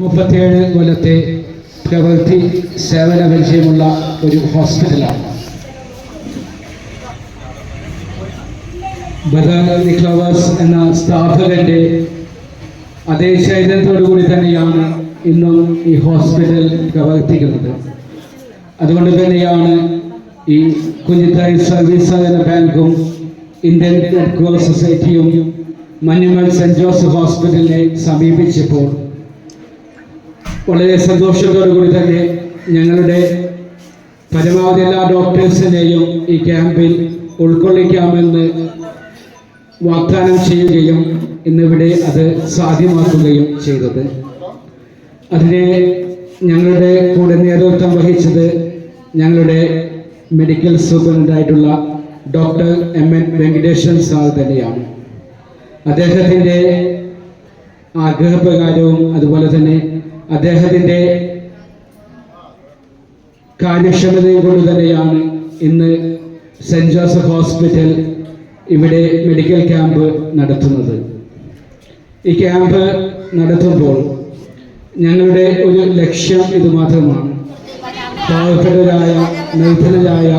മുപ്പത്തിയേഴ് കൊല്ലത്തെ പ്രവൃത്തി സേവന പരിചയമുള്ള ഒരു ഹോസ്പിറ്റലാണ്. ബദാന നിക്ലവാസ് എന്ന സ്ഥാപകന്റെ അതേ ചൈതന്യത്തോടു കൂടി തന്നെയാണ് ഇന്നും ഈ ഹോസ്പിറ്റൽ പ്രവർത്തിക്കുന്നത്. അതുകൊണ്ട് തന്നെയാണ് ഈ കുഞ്ഞിത്തായി സർവീസ് സഹകരണ ബാങ്കും ഇന്ത്യൻ റെഡ് ക്രോസ് സൊസൈറ്റിയും മഞ്ഞുമൽ സെന്റ് ജോസഫ് ഹോസ്പിറ്റലിനെ സമീപിച്ചപ്പോൾ വളരെ സന്തോഷത്തോടു കൂടി തന്നെ ഞങ്ങളുടെ പരമാവധി എല്ലാ ഡോക്ടേഴ്സിനെയും ഈ ക്യാമ്പിൽ ഉൾക്കൊള്ളിക്കാമെന്ന് വാഗ്ദാനം ചെയ്യുകയും ഇന്നിവിടെ അത് സാധ്യമാക്കുകയും ചെയ്തത്. അതിനെ ഞങ്ങളുടെ കൂടെ നേതൃത്വം വഹിച്ചത് ഞങ്ങളുടെ medical സൂപ്രണ്ടായിട്ടുള്ള doctor M N Venkateswaran sir തന്നെയാണ്. അദ്ദേഹത്തിന്റെ ആഗ്രഹപ്രകാരവും അതുപോലെ തന്നെ അദ്ദേഹത്തിന്റെ കാര്യക്ഷമതയും കൊണ്ട് തന്നെയാണ് ഇന്ന് സെന്റ് ജോസഫ് ഹോസ്പിറ്റൽ ഇവിടെ മെഡിക്കൽ ക്യാമ്പ് നടത്തുന്നത്. ഈ ക്യാമ്പ് നടത്തുമ്പോൾ ഞങ്ങളുടെ ഒരു ലക്ഷ്യം ഇത് മാത്രമാണ്. പാവപ്പെട്ടവരായ നിർധനരായ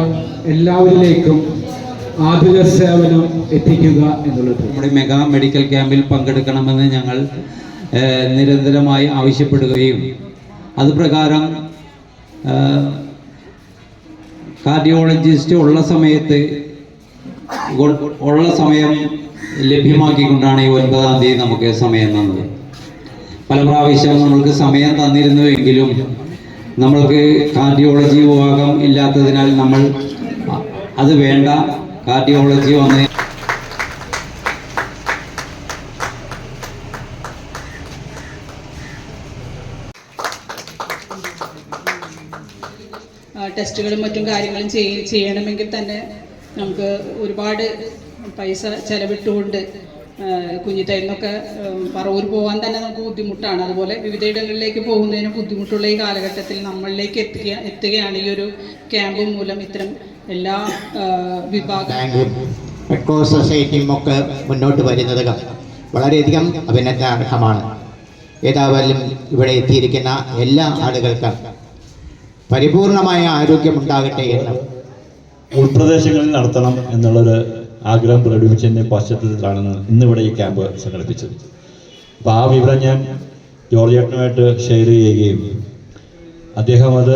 എല്ലാവരിലേക്കും ആതുര സേവനം എത്തിക്കുക എന്നുള്ളത്. നമ്മുടെ മെഗാ മെഡിക്കൽ ക്യാമ്പിൽ പങ്കെടുക്കണമെന്ന് ഞങ്ങൾ നിരന്തരമായി ആവശ്യപ്പെടുകയും അത് പ്രകാരം കാർഡിയോളജിസ്റ്റ് ഉള്ള സമയത്ത് ഉള്ള സമയം ലഭ്യമാക്കിക്കൊണ്ടാണ് ഈ ഒൻപതാം തീയതി നമുക്ക് സമയം തന്നത്. പല പ്രാവശ്യം നമ്മൾക്ക് സമയം തന്നിരുന്നുവെങ്കിലും നമ്മൾക്ക് കാർഡിയോളജി വിഭാഗം ഇല്ലാത്തതിനാൽ നമ്മൾ അത് വേണ്ട. കാർഡിയോളജി വന്ന് ടെസ്റ്റുകളും മറ്റും കാര്യങ്ങളും ചെയ്യണമെങ്കിൽ തന്നെ നമുക്ക് ഒരുപാട് പൈസ ചെലവിട്ടുകൊണ്ട് കുഞ്ഞിത്തൈന്നൊക്കെ ഉം, പറവൂർ പോകാൻ തന്നെ നമുക്ക് ബുദ്ധിമുട്ടാണ്. അതുപോലെ വിവിധ ഇടങ്ങളിലേക്ക് പോകുന്നതിന് ബുദ്ധിമുട്ടുള്ള ഈ കാലഘട്ടത്തിൽ നമ്മളിലേക്ക് എത്തുക എത്തുകയാണ് ഈ ഒരു ക്യാമ്പ് മൂലം ഇത്തരം എല്ലാ വിഭാഗം സൊസൈറ്റിയും ഒക്കെ മുന്നോട്ട് വരുന്നത് വളരെയധികം അഭിനന്ദനാർഹമാണ്. ഏതായാലും ഇവിടെ എത്തിയിരിക്കുന്ന എല്ലാ ആളുകൾക്കും പരിപൂർണമായ ആരോഗ്യമുണ്ടാകട്ടെ എന്ന്. ഉൾപ്രദേശങ്ങളിൽ നടത്തണം എന്നുള്ളൊരു ആഗ്രഹം പ്രകടിപ്പിച്ചതിന്റെ പശ്ചാത്തലത്തിലാണ് ഇന്നിവിടെ ഈ ക്യാമ്പ് സംഘടിപ്പിച്ചത്. അപ്പോൾ ആ വിവരം ഞാൻ ജോർജ് ചേട്ടനുമായിട്ട് ഷെയർ ചെയ്യുകയും അദ്ദേഹം അത്